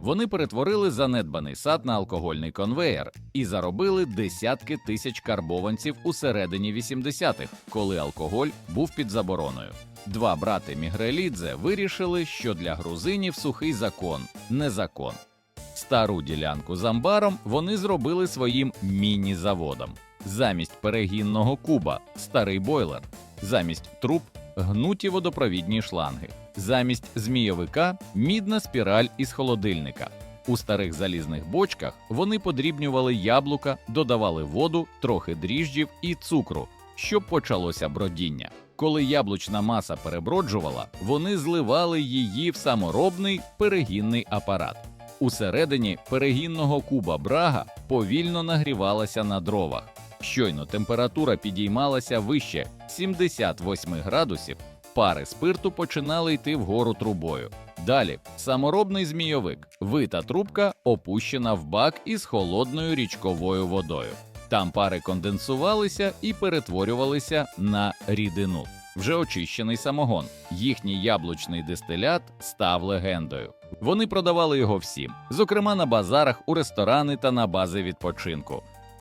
Вони перетворили занедбаний сад на алкогольний конвеєр і заробили десятки тисяч карбованців у середині 80-х, коли алкоголь був під забороною. Два брати Мігрелідзе вирішили, що для грузинів сухий закон не закон. Стару ділянку з амбаром вони зробили своїм міні-заводом. Замість перегінного куба старий бойлер, замість труб гнуті водопровідні шланги, замість змійовика мідна спіраль із холодильника. У старих залізних бочках вони подрібнювали яблука, додавали воду, трохи дріжджів і цукру, щоб почалося бродіння. Коли яблучна маса переброджувала, вони зливали її в саморобний перегінний апарат. Усередині перегінного куба брага повільно нагрівалася на дровах. Щойно температура підіймалася вище 78 градусів, пари спирту починали йти вгору трубою. Далі саморобний змійовик, вита трубка опущена в бак із холодною річковою водою. Там пари конденсувалися і перетворювалися на рідину. Вже очищений самогон. Їхній яблучний дистилят став легендою. Вони продавали його всім, зокрема на базарах, у ресторани та на бази відпочинку.